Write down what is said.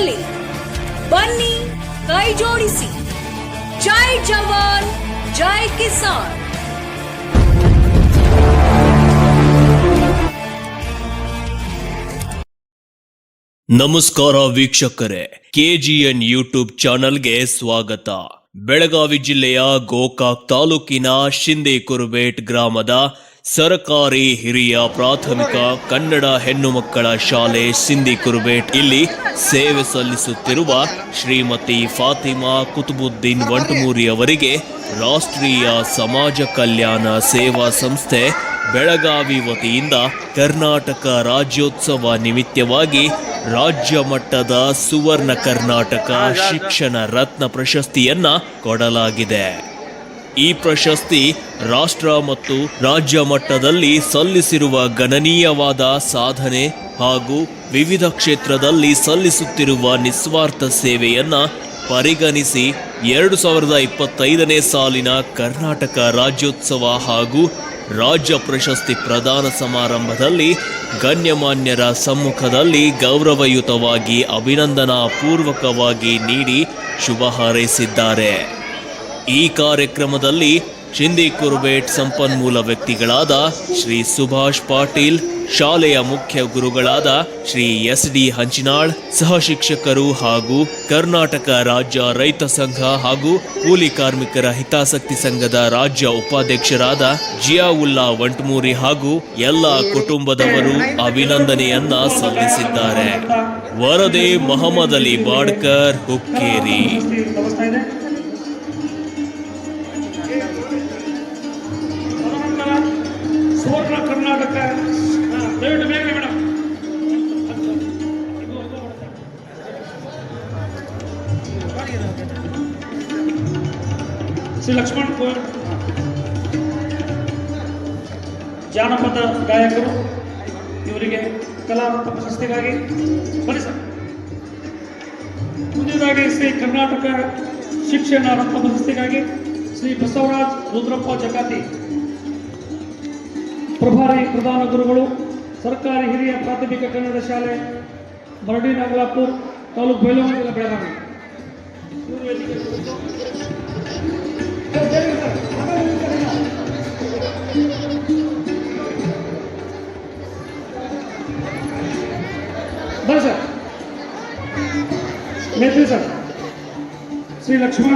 ಸಾರಥ್ಯದಲ್ಲಿ ಬನ್ನಿ, ಕೈ ಜೋಡಿಸಿ. ಜೈ ಜವಾನ್, ಜೈ ಕಿಸಾನ್. ನಮಸ್ಕಾರ ವೀಕ್ಷಕರೇ, ಕೆಜಿಎನ್ ಯೂಟ್ಯೂಬ್ ಚಾನೆಲ್ಗೆ ಸ್ವಾಗತ. ಬೆಳಗಾವಿ ಜಿಲ್ಲೆಯ ಗೋಕಾಕ್ ತಾಲೂಕಿನ ಶಿಂದೆ ಕುರುಬೇಟ್ ಗ್ರಾಮದ ಸರಕಾರಿ ಹಿರಿಯ ಪ್ರಾಥಮಿಕ ಕನ್ನಡ ಹೆಣ್ಣು ಮಕ್ಕಳ ಶಾಲೆ ಸಿಂಧಿ ಕುರುಬೇಟ್. ಇಲ್ಲಿ ಸೇವೆ ಸಲ್ಲಿಸುತ್ತಿರುವ ಶ್ರೀಮತಿ ಫಾತಿಮಾ ಕುತುಬುದ್ದೀನ್ ವಂಟಮೂರಿ ಅವರಿಗೆ ರಾಷ್ಟ್ರೀಯ ಸಮಾಜ ಕಲ್ಯಾಣ ಸೇವಾ ಸಂಸ್ಥೆ ಬೆಳಗಾವಿ ವತಿಯಿಂದ ಕರ್ನಾಟಕ ರಾಜ್ಯೋತ್ಸವ ನಿಮಿತ್ತವಾಗಿ ರಾಜ್ಯ ಮಟ್ಟದ ಸುವರ್ಣ ಕರ್ನಾಟಕ ಶಿಕ್ಷಣ ರತ್ನ ಪ್ರಶಸ್ತಿಯನ್ನ ಕೊಡಲಾಗಿದೆ. ಈ ಪ್ರಶಸ್ತಿ ರಾಷ್ಟ್ರ ಮತ್ತು ರಾಜ್ಯ ಮಟ್ಟದಲ್ಲಿ ಸಲ್ಲಿಸಿರುವ ಗಣನೀಯವಾದ ಸಾಧನೆ ಹಾಗೂ ವಿವಿಧ ಕ್ಷೇತ್ರದಲ್ಲಿ ಸಲ್ಲಿಸುತ್ತಿರುವ ನಿಸ್ವಾರ್ಥ ಸೇವೆಯನ್ನ ಪರಿಗಣಿಸಿ ಎರಡು ಸಾವಿರದ ಇಪ್ಪತ್ತೈದನೇ ಸಾಲಿನ ಕರ್ನಾಟಕ ರಾಜ್ಯೋತ್ಸವ ಹಾಗೂ ರಾಜ್ಯ ಪ್ರಶಸ್ತಿ ಪ್ರದಾನ ಸಮಾರಂಭದಲ್ಲಿ ಗಣ್ಯಮಾನ್ಯರ ಸಮ್ಮುಖದಲ್ಲಿ ಗೌರವಯುತವಾಗಿ ಅಭಿನಂದನಾ ಪೂರ್ವಕವಾಗಿ ನೀಡಿ ಶುಭ ಹಾರೈಸಿದ್ದಾರೆ. ಈ ಕಾರ್ಯಕ್ರಮದಲ್ಲಿ ಶಿಂದಿ ಕುರುಬೇಟ್ ಸಂಪನ್ಮೂಲ ವ್ಯಕ್ತಿಗಳಾದ ಶ್ರೀ ಸುಭಾಷ್ ಪಾಟೀಲ್, ಶಾಲೆಯ ಮುಖ್ಯ ಗುರುಗಳಾದ ಶ್ರೀ ಎಸ್ ಡಿ ಹಂಚಿನಾಳ್, ಸಹ ಶಿಕ್ಷಕರು ಹಾಗೂ ಕರ್ನಾಟಕ ರಾಜ್ಯ ರೈತ ಸಂಘ ಹಾಗೂ ಕೂಲಿ ಕಾರ್ಮಿಕರ ಹಿತಾಸಕ್ತಿ ಸಂಘದ ರಾಜ್ಯ ಉಪಾಧ್ಯಕ್ಷರಾದ ಜಿಯಾವುಲ್ಲಾ ವಂಟಮೂರಿ ಹಾಗೂ ಎಲ್ಲ ಕುಟುಂಬದವರು ಅಭಿನಂದನೆಯನ್ನ ಸಲ್ಲಿಸಿದ್ದಾರೆ. ವರದಿ ಮೊಹಮ್ಮದ್ ಅಲಿ ಬಾಡ್ಕರ್, ಹುಕ್ಕೇರಿ. ಸುವರ್ಣ ಕರ್ನಾಟಕ. ದಯವಿಟ್ಟು ಬೇಗ ಮೇಡಮ್ ಶ್ರೀ ಲಕ್ಷ್ಮಣ್ ಕುಮಾರ್. ಜಾನಪದ ಗಾಯಕರು, ಇವರಿಗೆ ಕಲಾ ಪ್ರಶಸ್ತಿಗಾಗಿ ಬನ್ನಿ ಸರ್. ಮುಂದಿನದಾಗಿ ಶ್ರೀ ಕರ್ನಾಟಕ ಶಿಕ್ಷಣ ರತ್ನ ಪ್ರಶಸ್ತಿಗಾಗಿ ಶ್ರೀ ಬಸವರಾಜ್ ರುದ್ರಪ್ಪ ಜಕಾತಿ. ಪ್ರಭಾರಿ ಪ್ರಧಾನ ಗುರುಗಳು, ಸರ್ಕಾರಿ ಹಿರಿಯ ಪ್ರಾಥಮಿಕ ಕನ್ನಡ ಶಾಲೆ ಮರಡಿ ನಾಗಲಾಪುರ್, ತಾಲೂಕು ಬೈಲಹೊಂಗಲ ಜಿಲ್ಲೆ ಬೆಳಗಾವಿ ಇವರು ವೇದಿಕೆ ಕುರಿತು. ಬನ್ನಿ ಸರ್ ಮೇತ್ರಿ ಸರ್ ಶ್ರೀ ಲಕ್ಷ್ಮಣ